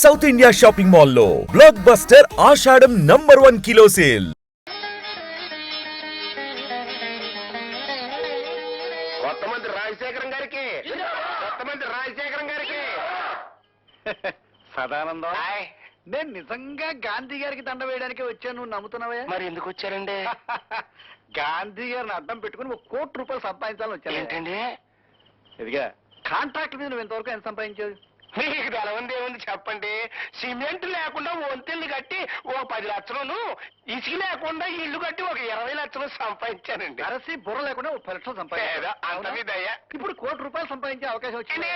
South India shopping మాల్లో blockbuster Ashadham number one kilo sale కొత్త మంత్రి రాజశేఖరం గారికి. కొత్త మంత్రి రాజశేఖరం గారికి. సదానందం. నేను నిజంగా గాంధీ గారికి దండ వేయడానికి వచ్చాను. నువ్వు నమ్ముతున్నావా మరి ఎందుకు వచ్చారండి? గాంధీ గారిని అడ్డం పెట్టుకుని ఒక కోటి రూపాయలు సంపాదించాలని వచ్చాను. ఏంటండి? ఇదిగా కాంట్రాక్ట్ మీద నువ్వు ఇంతవరకు ఎంత సంపాదించావు? మీకు తెలవంది ఏముంది చెప్పండి సిమెంట్ లేకుండా వంతెల్ని కట్టి ఓ పది లక్షలను ఇసుక లేకుండా ఇల్లు కట్టి ఒక ఇరవై లక్షలు సంపాదించానండి అరసి బుర్ర లేకుండా ఒక పది లక్షలు అంత? మీద అయ్యా. ఇప్పుడు కోటి రూపాయలు సంపాదించే అవకాశం వచ్చింది?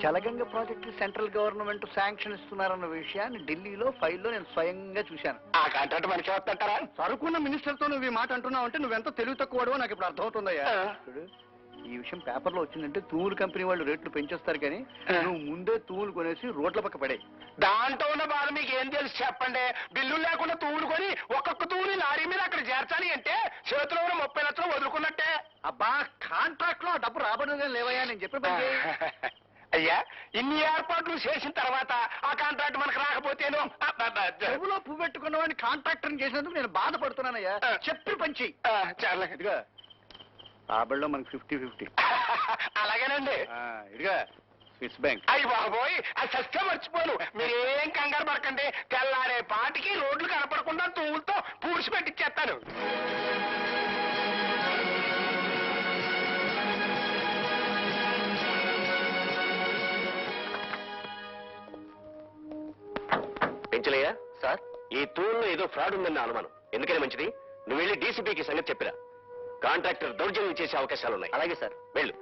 Jalaganga project central government sanction ఇస్తున్నారన్న విషయాన్ని ఢిల్లీలో ఫైల్లో నేను స్వయంగా చూశాను ఆ కాంట్రాక్ట్ మనకి వస్తుంటారా సరుకున్న మినిస్టర్తో నువ్వు ఈ మాట అంటున్నావు అంటే నువ్వెంత తెలివి తక్కువడో నాకు ఇప్పుడు అర్థమవుతుందయ్యా ఆ. చూడు, ఈ విషయం పేపర్లో వచ్చిందంటే తూములు కంపెనీ వాళ్ళు రేట్లు పెంచేస్తారు కానీ. నువ్వు ముందే తూములు కొనేసి రోడ్ల పక్క పడే దాంట్లో ఉన్న బాధ మీకు ఏం తెలుసు చెప్పండి బిల్లు లేకుండా తూలు కొని ఒక్కొక్క తూలి లారీ మీద అక్కడ చేర్చాలి అంటే చేతిలో ఉన్న ముప్పై లక్షలు వదులుకున్నట్టే అబ్బా కాంట్రాక్ట్లో ఆ డబ్బు రాబడిగా లేవయ్యా నేను చెప్పిన పని చేయి. అయ్యా ఇన్ని ఏర్పాట్లు చేసిన తర్వాత ఆ కాంట్రాక్ట్ మనకు రాకపోతేను అబ్బబ్బ. చెవులో పువ్వు పెట్టుకున్న వాడిని కాంట్రాక్టర్ చేసినందుకు నేను బాధపడుతున్నానయ్యా. చెప్పి పంచి ఆ, చాలా ఇదిగా రాబడిలో మనకి ఫిఫ్టీ ఫిఫ్టీ అలాగేనండి. ఇదిగా స్విస్ బ్యాంక్ అయ్యి బాబోయ్ అది సస్తే మర్చిపోను. మీరేం కంగారు పడకండి. తెల్లారే పాటికి రోడ్లు కనపడకుండా తూములతో పూడ్చి పెట్టిచ్చేస్తాను. పెంచలేయా సార్ ఈ తూల్లో ఏదో ఫ్రాడ్ ఉందన్న అనుమానం. ఎందుకని మంచిది? నువ్వు వెళ్ళి డీసీపీకి సంగతి చెప్పిరా. కాంట్రాక్టర్ దౌర్జన్యం చేసే అవకాశాలు ఉన్నాయి అలాగే సార్. వెళ్ళు.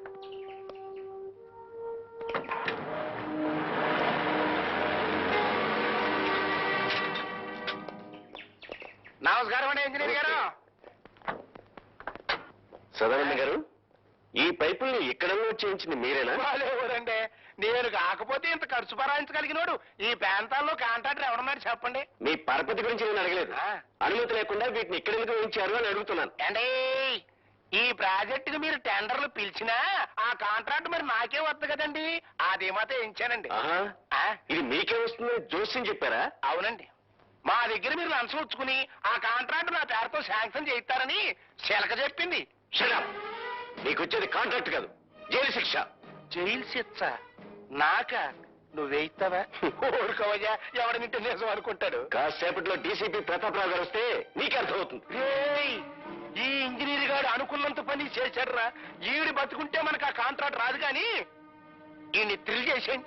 నమస్కారం అండి ఇంజనీర్ గారు. సదానంద గారు ఈ పైపుల్ని ఇక్కడల్లో చేయించింది మీరేనా? ఎవరండి? నేను కాకపోతే ఇంత ఖర్చు భరాయించగలిగినోడు ఈ ప్రాంతాల్లో కాంట్రాక్టర్ ఎవరన్నారు చెప్పండి? మీ పరపతి గురించి నేను అడగలేదు. అనుమతి లేకుండా వీటిని ఇక్కడ ఎందుకు వేయించారు అని అడుగుతున్నాను. అంటే ఈ ప్రాజెక్టుకి మీరు టెండర్లు పిలిచినా ఆ కాంట్రాక్ట్ మరి నాకే వద్దు కదండి. అది మాత్రం వేయించానండి. ఇది మీకే వస్తుందని జోస్యం చెప్పారా? అవునండి. మా దగ్గర మీరు లంచం ఉంచుకుని ఆ కాంట్రాక్ట్ నా పేరుతో శాంక్షన్ చేయిస్తారని శిలక చెప్పింది. నీకు వచ్చేది కాంట్రాక్ట్ కాదు జైలు శిక్ష. జైలు శిక్ష. నాక నువ్వేయిస్తావా ఊరుకోవయ్యా ఎవడ నింటే నిజం అనుకుంటాడు? కాసేపట్లో డీసీపీ ప్రతాపరావు గారు వస్తే నీకే అర్థమవుతుంది. ఈ ఇంజనీర్ గారు అనుకున్నంత పని చేశాడురా. ఈవిడ బతుకుంటే మనకు ఆ కాంట్రాక్ట్ రాదు కానీ ఈయన్ని థ్రిల్ చేసేయండి.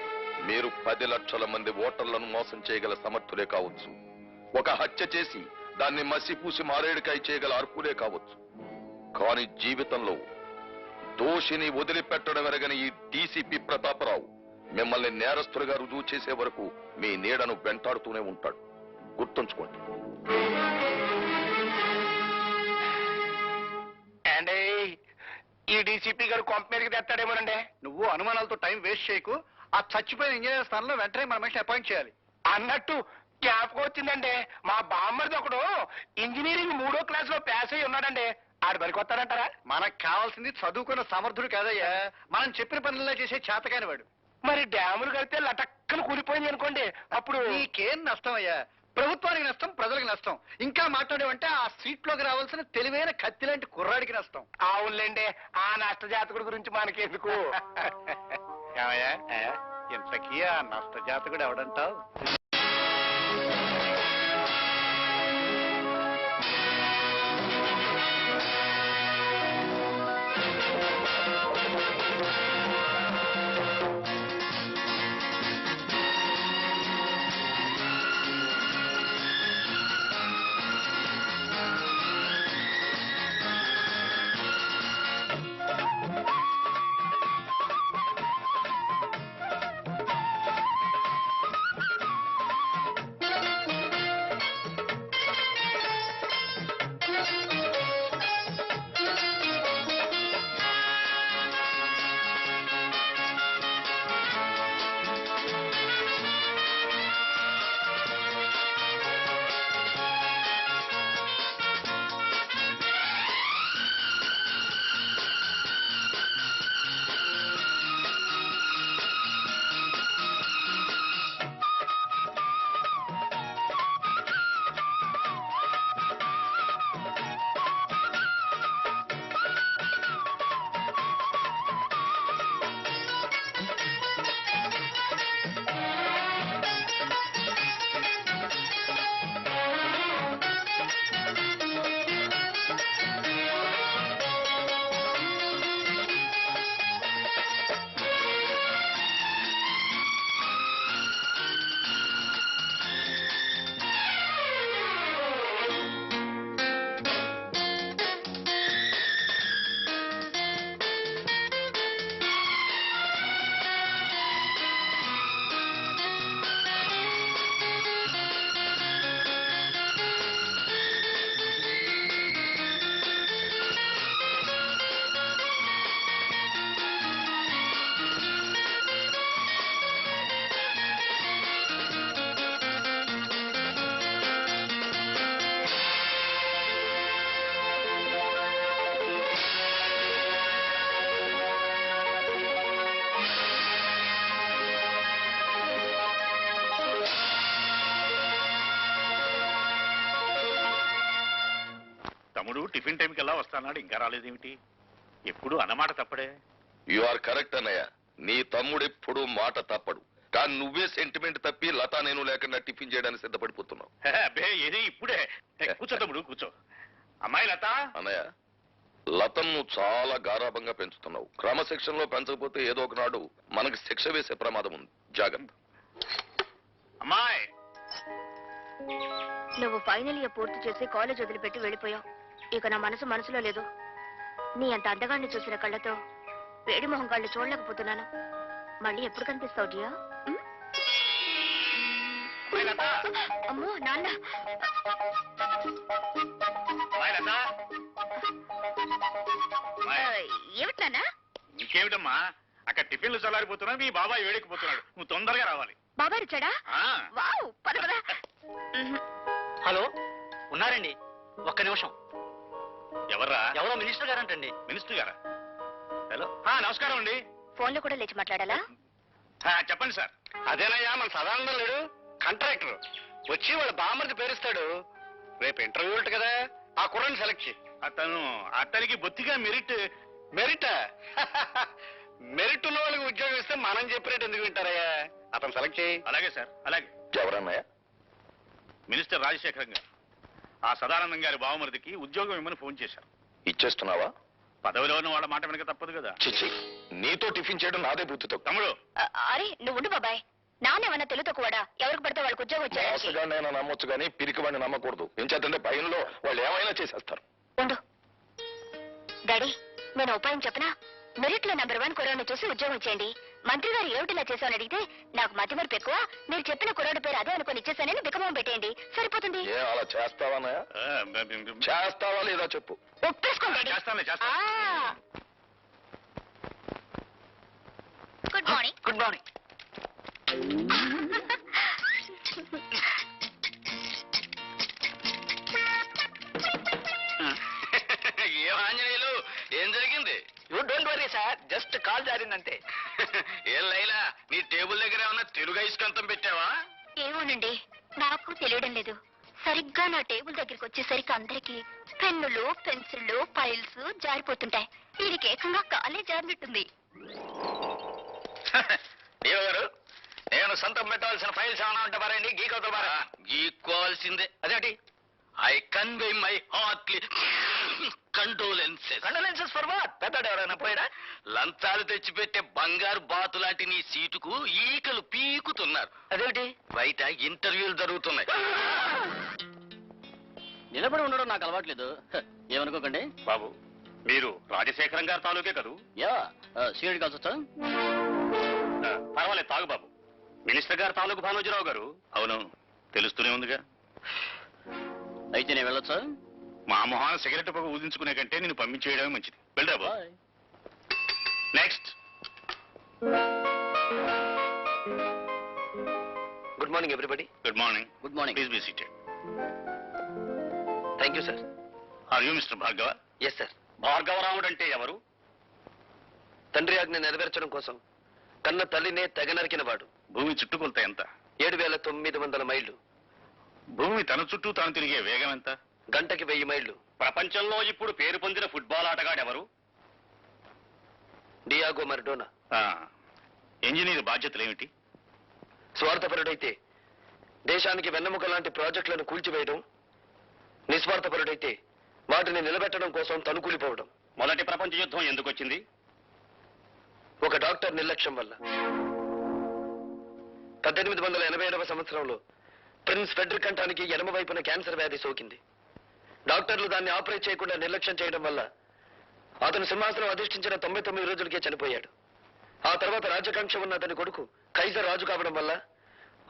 మీరు పది లక్షల మంది ఓటర్లను మోసం చేయగల సమర్థులే కావచ్చు. ఒక హత్య చేసి దాన్ని మసిపూసి మారేడుకాయ చేయగల అర్హులే కావచ్చు. కానీ జీవితంలో దోషిని వదిలిపెట్టడం ఎరగని ఈ డీసీపీ ప్రతాపరావు మిమ్మల్ని నేరస్తులుగా రుజువు చేసే వరకు మీ నీడను వెంటాడుతూనే ఉంటాడు. గుర్తుంచుకోండి. అండి ఈ డీసీపీ గారు కొంప మీదకి తెస్తాడేమోనండి. నువ్వు అనుమానాలతో టైం వేస్ట్ చేయకు. ఆ చచ్చిపోయిన ఇంజనీర్ స్థానంలో వెంటనే మన మనిషిని అపాయింట్ చేయాలి. అన్నట్టు జ్ఞాపకం వచ్చిందండి. మా బామ్మరిది ఒకడు ఇంజనీరింగ్ మూడో క్లాస్లో పాస్ అయి ఉన్నాడండి. ఆడు పనికి వస్తాడంటారా? మనకు కావాల్సింది చదువుకున్న సమర్థుడు కాదయ్యా. మనం చెప్పిన పనుల్లో చేసే చేతకాని వాడు. మరి డ్యాములు కడితే లటక్కన కూలిపోయింది అనుకోండి. అప్పుడు నీకేం నష్టం అయ్యా? ప్రభుత్వానికి నష్టం ప్రజలకు నష్టం. ఇంకా మాట్లాడేవంటే ఆ సీట్లోకి రావాల్సిన తెలివైన కత్తి లాంటి కుర్రాడికి నష్టం. అవునులేండి. ఆ నష్ట జాతకుడి గురించి మనకెందుకు? ఏమయ్యా? ఇంతకీ ఆ నష్ట జాతకుడు ఎవడంటావు? తమ్ముడు టిఫిన్ టైంకి ఎలా వస్తానాడు ఇంకా రాలేదేమిటి? ఎప్పుడు అన్నమాట తప్పడే. యు ఆర్ కరెక్ట్ అన్నయ్య. నీ తమ్ముడు ఎప్పుడు మాట తప్పడు. కానీ నువ్వే సెంటిమెంట్ తప్పి లతా నేను లేకుండా టిఫిన్ చేయడానికి సిద్ధపడిపోతున్నావు. హే, అబ్బే ఏది ఇప్పుడే. హే, కూర్చో తమ్ముడు కూర్చో. అమ్మాయి లత? అన్నయ్య లతను నువ్వు చాలా గారాభంగా పెంచుతున్నావు. క్రమశిక్షణలో పెంచకపోతే ఏదో ఒకనాడు మనకి శిక్ష వేసే ప్రమాదం ఉంది. జాగ్రత్త. అమ్మాయి! నువ్వు ఫైనల్ ఇయర్ పూర్తి చేసి కాలేజ్ వదిలిపెట్టి వెళ్ళిపోయావు. ఇక నా మనసు మనసులో లేదు. నీ అంత అందగాన్ని చూసిన కళ్ళతో వేడి మొహం కళ్ళు చూడలేకపోతున్నాను. మళ్ళీ ఎప్పుడు కనిపిస్తావు డియా? అమ్మో నాన్న! ఏమిటి నాన్న? ఇంకేమిటమ్మా? అక్కడ టిఫిన్లు చల్లారిపోతున్నాడు మీ బాబాయ్ వేడెక్కిపోతున్నాడు. నువ్వు తొందరగా రావాలి. బాబాయ్ వచ్చాడా? ఆ. వావ్ పద పద. హలో ఉన్నారండి. ఒక్క నిమిషం. ఎవర్రా? ఎవరో మినిస్టర్ గారంటండి. మినిస్టర్ గారా? హలో. ఆ, నమస్కారం అండి. ఫోన్లో కూడా లేచి మాట్లాడాలా? ఆ, చెప్పండి సార్. అదేనయ్యా మన సదానందం లేడు కాంట్రాక్టర్. వచ్చి వాళ్ళ బామ్మర్ది పేరుస్తాడు. రేపు ఇంటర్వ్యూ ఉంటుంది కదా ఆ కుర్రని సెలెక్ట్ చేయి. అతను అతనికి బొత్తిగా మెరిట్. మెరిట్? మెరిట్ ఉన్న వాళ్ళకి ఉద్యోగం ఇస్తే మనం చెప్పినట్టు ఎందుకు వింటారయ్యా? అతను సెలెక్ట్ చేయి. అలాగే సార్ అలాగే. ఎవరన్నయ్య? మినిస్టర్ రాజశేఖరం గారు ఆ సదానందం గారి బావమరిదికి ఉద్యోగం ఇమ్మని ఫోన్ చేశారు ఇచ్చేస్తున్నావా? పదవిలో ఉన్న వాళ్ళ మాట వెనక తప్పదు కదా. చిచ్చి నీతో టిఫిన్ చేయడం నాదే బుద్ధితో తమ్ముడు! అ- అరే నువ్వు ఉండు బాబాయ్. నానేమన్నా తెలుతో కూడా ఎవరికి పడితే వాళ్ళకి ఉద్యోగం వచ్చాడు మోసగాడినైనా నమ్మొచ్చు కానీ పిరికి వాడిని నమ్మకూడదు. ఏం చేద్దంటే భయంలో వాళ్ళు ఏమైనా చేసేస్తారు. ఉండు. డాడీ నేను ఉపాయం చెప్పనా? మెరిట్లో నెంబర్ వన్ కురాడు చూసి ఉద్యోగం ఇచ్చేయండి. మంత్రి గారు ఏమిటిలా చేశామని అడిగితే నాకు మతి మరపు ఎక్కువ మీరు చెప్పిన కురాడు పేరు అదే అనుకుని ఇచ్చేసానని బికమం పెట్టేయండి. ఏ అలా బ- చేస్తావా లేదా చెప్పు. ఒప్పేసుకోండి. చేస్తాను. గుడ్ మార్నింగ్ గుడ్ మార్నింగ్ ఏం ఆంజనేయులు? ఏం జరిగింది? You don't worry sir just call జారిందంటే. ఏం లైలా? నీ టేబుల్ దగ్గర ఏమన్నా తెలుగు ఐస్కంతం పెట్టావా? ఏమోనండి నాకు తెలియడం లేదు. సరిగ్గా నా టేబుల్ దగ్గరికి వచ్చేసరికి అందరికి పెన్నులు పెన్సిళ్ళు ఫైల్స్ జారిపోతుంటాయి. వీరికి ఏకంగా కాలే జారినట్టుంది. గారు నేను సొంతం పెట్టాల్సిన ఫైల్స్ ఏమైనా ఉంటే మరండి గీక్కోవాల్సిందే. అదేంటి? I convey my heartly condolences condolences for what పెద్దడు ఎవరైనా పోయాడా లంచాలు తెచ్చిపెట్టే బంగారు బాతు లాంటి నీ సీటుకు ఈకలు పీకుతున్నారు. అదేంటి బయట ఇంటర్వ్యూలు జరుగుతున్నాయి. నిలబడి ఉండడం నాకు అలవాట్లేదు. ఏమనుకోకండి? బాబు మీరు రాజశేఖరం గారి తాలూకే కదూ? యా సీరియడ్ కాల్స్ వచ్చా పర్వాలేదు తాగు బాబు. మినిస్టర్ గారు తాలూకు భానోజీరావు గారు. అవును తెలుస్తూనే ఉందిగా. అయితే నేను వెళ్ళొచ్చా? మా మొహాన సిగరెట్ పొగ ఊదించుకునే కంటే నేను పంపించేయడమే మంచిది. వెళ్ళరా బాబు. Next good morning everybody good morning good morning please be seated thank you sir are you mister Bhargava yes sir Bhargavaramudu అంటే ఎవరు? తండ్రి ఆజ్ఞ నెరవేర్చడం కోసం కన్న తల్లినే తెగ నరికిన వాడు. భూమి చుట్టుకొలత ఎంత? ఏడు వేల తొమ్మిది వందల మైళ్ళు. భూమి తన చుట్టూ తాను తిరిగే వేగం ఎంత? గంటకి వెయ్యి మైళ్ళు. ప్రపంచంలో ఇప్పుడు పేరు పొందిన ఫుట్బాల్ ఆటగాడెవరు? Diego Maradona. ఇంజనీర్ బాధ్యతలు ఏమిటి స్వార్థపరుడైతే దేశానికి వెన్నెముక లాంటి ప్రాజెక్టులను కూల్చివేయడం నిస్వార్థపరుడైతే వాటిని నిలబెట్టడం కోసం తనుకూలిపోవడం. మొదటి ప్రపంచ యుద్ధం ఎందుకు వచ్చింది ఒక డాక్టర్ నిర్లక్ష్యం వల్ల. పద్దెనిమిది వందల ఎనభై ఏడవ సంవత్సరంలో ప్రిన్స్ ఫెడ్రిక్ కంఠానికి ఎడమ వైపున క్యాన్సర్ వ్యాధి సోకింది. డాక్టర్లు దాన్ని ఆపరేట్ చేయకుండా నిర్లక్ష్యం చేయడం వల్ల అతను సింహాసనం అధిష్ఠించిన తొంభై తొమ్మిది రోజులకే చనిపోయాడు. ఆ తర్వాత రాజకాంక్ష ఉన్న అతని కొడుకు కైజర్ రాజు కావడం వల్ల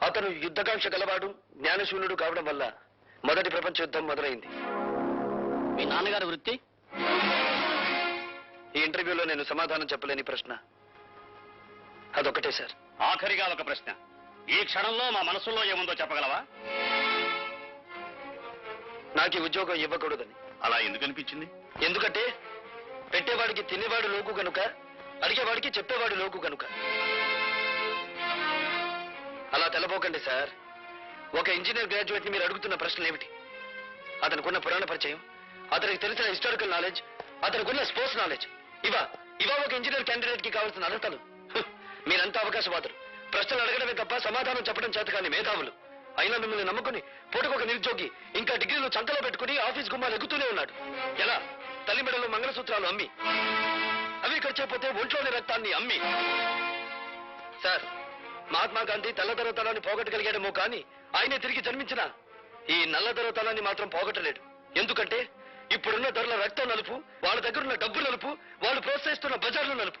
అతను యుద్ధకాంక్ష గలవాడు జ్ఞానశూన్యుడు కావడం వల్ల మొదటి ప్రపంచ యుద్ధం మొదలైంది. మీ నాన్నగారి వృత్తి? ఈ ఇంటర్వ్యూలో నేను సమాధానం చెప్పలేని ప్రశ్న. అదొకటే సార్. ఆఖరిగా ఒక ప్రశ్న. ఈ క్షణంలో మా మనసులో ఏముందో చెప్పగలవా? నాకు ఈ ఉద్యోగం ఇవ్వకూడదని. అలా ఎందుకు అనిపించింది? ఎందుకంటే పెట్టేవాడికి తినేవాడు లోకు గనుక అడిగేవాడికి చెప్పేవాడు లోకు గనుక. అలా తెలపోకండి సార్. ఒక ఇంజనీర్ గ్రాడ్యుయేట్ని మీరు అడుగుతున్న ప్రశ్నలు ఏమిటి? అతనికున్న పురాణ పరిచయం అతనికి తెలిసిన హిస్టారికల్ నాలెడ్జ్ అతనికున్న స్పోర్ట్స్ నాలెడ్జ్. ఇవా ఇవా ఒక ఇంజనీర్ క్యాండిడేట్కి కావాల్సిన అర్హతలు మీరంతా అవకాశవాదులు. ప్రశ్నలు అడగడమే తప్ప సమాధానం చెప్పడం చేత కాని మేధావులు. అయినా మిమ్మల్ని నమ్ముకుని పూటకొక నిరుద్యోగి ఇంకా డిగ్రీలు చంకలో పెట్టుకుని ఆఫీస్ గుమ్మాలు ఎగుతూనే ఉన్నాడు. ఎలా? తల్లి మెడలో మంగళసూత్రాలు అమ్మి. అవి ఇక్కడ చేయకపోతే ఒంట్లోని రక్తాన్ని అమ్మి. సార్ మహాత్మా గాంధీ తెల్లదొరతనాన్ని పోగొట్టగలిగాడేమో కానీ ఆయనే తిరిగి జన్మించిన ఈ నల్లదొరతనాన్ని మాత్రం పోగొట్టలేడు. ఎందుకంటే ఇప్పుడున్న ధరల రక్తం నలుపు వాళ్ళ దగ్గర ఉన్న డబ్బు నలుపు వాళ్ళు ప్రోత్సహిస్తున్న బజార్లు నలుపు.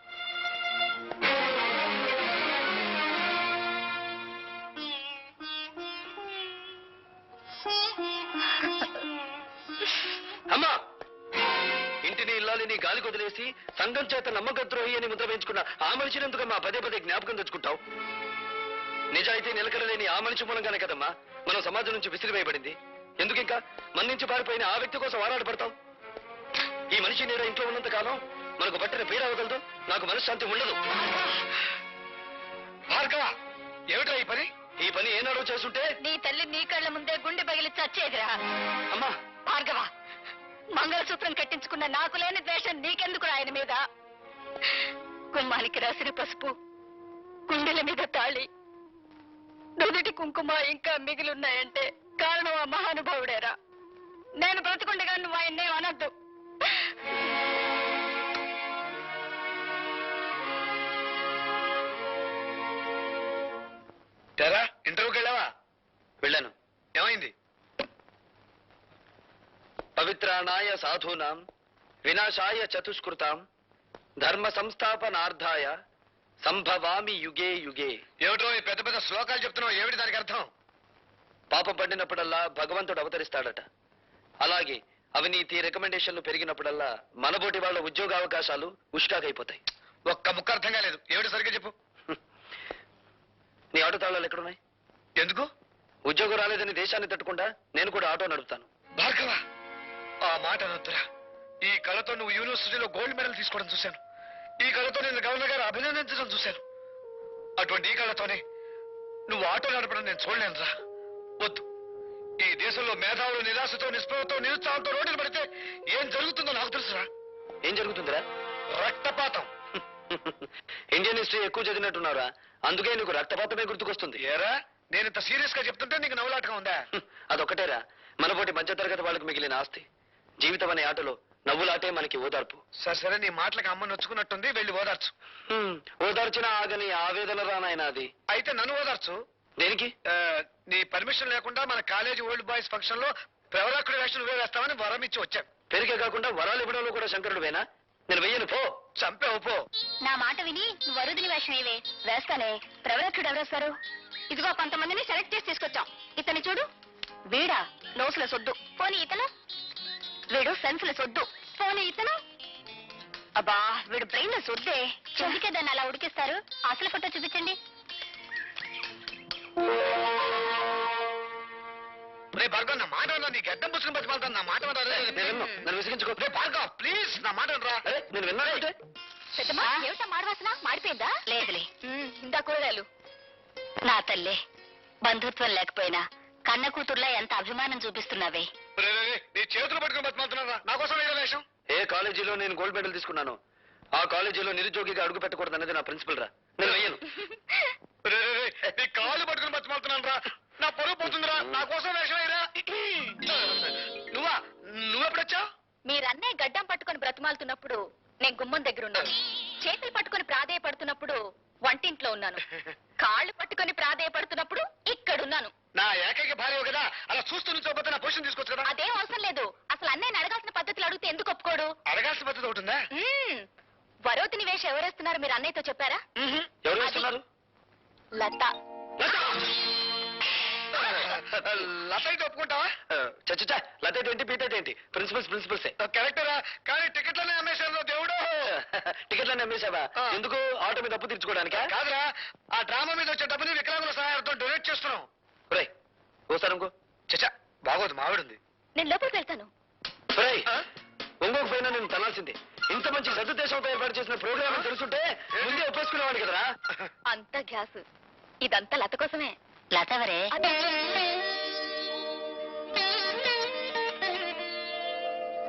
అమ్మా! ఇంటిని ఇల్లాలిని గాలి కొదిలేసి సంఘం చేత నమ్మకద్రోహి అని ముద్ర వేయించుకున్న ఆ మనిషిని ఎందుకమ్మా పదే పదే జ్ఞాపకం తెచ్చుకుంటావు. నిజాయితీ నిలకడలేని ఆ మనిషి మూలంగానే కదమ్మా మనం సమాజం నుంచి విసిరివేయబడింది ఎందుకు ఇంకా మన నుంచి పారిపోయిన ఆ వ్యక్తి కోసం ఆరాటపడతాం ఈ మనిషి నేను ఇంట్లో ఉన్నంత కాలం మనకు పట్టిన పీడ అవగలదు నాకు మనశ్శాంతి ఉండదు. భార్గవ ఏమిటా ఈ పని? ఈ పని ఏనాడో చేస్తుంటే నీ తల్లి నీ కళ్ళ ముందే గుండె పగిలి చచ్చేదిరా. అమ్మా! భార్గవ మంగళసూత్రం కట్టించుకున్న నాకు లేని ద్వేషం నీకెందుకు ఆయన మీద? గుమ్మానికి రాసిన పసుపు గుండెల మీద తాళి నుదుటి కుంకుమ ఇంకా మిగిలిన్నాయంటే కారణం ఆ మహానుభావుడేరా. నేను బ్రతుకుండగా నువ్వు ఆయన్నే అనద్దు. తెరా! ఇంటర్వ్యూకి వెళ్ళావా? వెళ్ళాను. ఏమైంది? పవిత్రాణాయ సాధూనాం వినాశాయ చతుష్కృతాం ధర్మ సంస్థాపనార్థాయ సంభవామి యుగే యుగే. ఏమిటో ఈ పెద్ద పెద్ద శ్లోకాలు చెప్తున్నావు? ఏమిటి దానికి అర్థం? పాపం పండినప్పుడల్లా భగవంతుడు అవతరిస్తాడట. అలాగే అవినీతి రికమెండేషన్లు పెరిగినప్పుడల్లా మనబోటి వాళ్ళ ఉద్యోగ అవకాశాలు ఉష్కాకైపోతాయి. ఒక్క ముక్క అర్థం కాలేదు. ఏమిటి సరిగ్గా చెప్పు? నీ ఆటో తాళాలు ఎక్కడున్నాయి? ఎందుకు? ఉద్యోగం రాలేదని దేశాన్ని తట్టుకుండా నేను కూడా ఆటో నడుపుతాను. భార్గవ ఆ మాట అనొద్దురా. ఈ కళతో నువ్వు యూనివర్సిటీలో గోల్డ్ మెడల్ తీసుకోవడం చూశాను. ఈ కళతో నేను గవర్నర్ గారు అభినందించడం చూశాను. అటువంటి ఈ కళతోనే నువ్వు ఆటో నడపడం నేను చూడలేనురా. వద్దు. ఈ దేశంలో మేధావులు నిరాశతో నిస్పృహతో నిరుత్సాహంతో రోడ్డులు పడితే ఏం జరుగుతుందో నాకు తెలుసురా. ఏం జరుగుతుందిరా? రక్తపాతం. ఇండియన్ హిస్టరీ ఎక్కువ చదివినట్టున్నారా అందుకే నీకు రక్తపాతమే గుర్తుకొస్తుంది. ఏరా? నేను ఇంత సీరియస్గా చెప్తుంటే నీకు నవ్వులాటగా ఉందా? అదొక్కటేరా. మనపోటి మధ్యతరగతి వాళ్ళకి మిగిలిన ఆస్తి. జీవితం అనే ఆటలో నవ్వులాటే మనకి ఓదార్పు. సరే సరే నీ మాటలకు అమ్మ నొచ్చుకున్నట్టుంది వెళ్ళి ఓదార్చు. ఓదార్చిన ఆగని ఆవేదన రానాయన అది. అయితే నన్ను ఓదార్చు. దేనికి? నీ పర్మిషన్ లేకుండా మన కాలేజీ ఓల్డ్ బాయ్స్ ఫంక్షన్లో ప్రవరాకుడి వేషం నువ్వే వేస్తామని వరం ఇచ్చి వచ్చాను పెరిగే కాకుండా వరాలు ఇవ్వడంలో కూడా శంకరుడు వేనా? నేను వెయ్యను పో చంపావు పో. నా మాట విని నువ్వు వరుదిని వేషం ఏవే? వేస్తానే. ప్రవరక్షుడు ఎవరేస్తారు? ఇదిగో కొంతమందిని సెలెక్ట్ చేసి తీసుకొచ్చాం. ఇతని చూడు. వీడా నోసుల సొద్దు. పోనీ ఇతను? వీడు సెన్సుల సొద్దు. పోనీ ఇతను? అబ్బా వీడు బ్రెయిన్ సొద్దే. ఎందుకే దాన్ని అలా ఉడికిస్తారు. అసలు ఫోటో చూపించండి. రే భార్గవ్ నా మాట వినరా? నీ గడ్డం పుచ్చుకుని బతిమాలతాను నా మాట వినరా? నన్ను విసిగించుకో. రే భార్గవ్ ప్లీజ్ నా మాట వినరా? నేను విన్నానంటే పెద్దమ్మా ఏమిటా మాడవాసన మాడిపోయిందా? లేదులే. ఇందా కూరగాయలు. నా తల్లే బంధుత్వం లేకపోయినా కన్న కూతుర్లా ఎంత అభిమానం చూపిస్తున్నావే. రే, రే, రే, నీ చేతులు పట్టుకుని బతిమాలుతున్నారా? నా కోసం వేరే వేషం? ఏ కాలేజీలో నేను గోల్డ్ మెడల్ తీసుకున్నాను. ఆ కాలేజీలో నిరుద్యోగిగా అడుగు పెట్టకూడదు అనేది నా ప్రిన్సిపల్ రా. నేను వెయ్యను రే, రే, రే, నీ కాళ్ళు పట్టుకుని బతిమాలుతున్నాను రా నా పరువు పోతుందిరా. నా కోసం వేషం నువ్వా? నువ్వెప్పుడొచ్చావు? మీరన్నే గడ్డం పట్టుకొని బ్రతిమాలుతున్నప్పుడు నేను గుమ్మం దగ్గర ఉన్నాను. చేతులు పట్టుకొని ప్రాధేయపడుతున్నప్పుడు వంటింట్లో ఉన్నాను. కాళ్ళు పట్టుకొని ప్రాధేయపడుతున్నప్పుడు ఇక్కడున్నాను. నా ఏకైక భార్య కదా. అలా చూస్తూ నుంచోపోతే నా పొజిషన్ తీసుకోవచ్చు కదా. అదేం అవసరం లేదు. అసలు అన్నయ్యని అడగాల్సిన పద్ధతులు అడిగితే ఎందుకు ఒప్పుకోడు? అడగాల్సిన పద్ధతి ఒకటి ఉందా. వరోతిని వేషం ఎవరేస్తున్నారు? మీరు అన్నయ్యతో చెప్పారా? ఎవరు లత! లత అయితే ఒప్పుకుంటావా? చచ్చా లత అయితే ఏంటి పీత ఏంటి? Principles principles. కరెక్టరా కానీ టికెట్లనే అమ్మేశారు దేవుడు. టికెట్లనే అమ్మేశావా? ఎందుకు? ఆటో మీద అప్పు తీర్చుకోవడానికా? కాదురా ఆ డ్రామా మీద వచ్చే డబ్బుని వికలాంగుల సహాయంతో డొనేట్ చేస్తున్నాం. రే ఓసారి ఇంకో చచ్చా బాగోదు మావిడుంది. నేను లోపలికి వెళ్తాను. ఒరేయ్, ఒంగోకు పోయినా నేను తనాల్సిందే ఇంత మంచి సదుద్దేశంతో ఏర్పాటు చేసిన ప్రోగ్రామ్ తెలుసుంటే ముందే ఒప్పేసుకునేవాడు కదరా. అంత గ్యాస్. ఇదంతా లత కోసమే. లత ఎవరే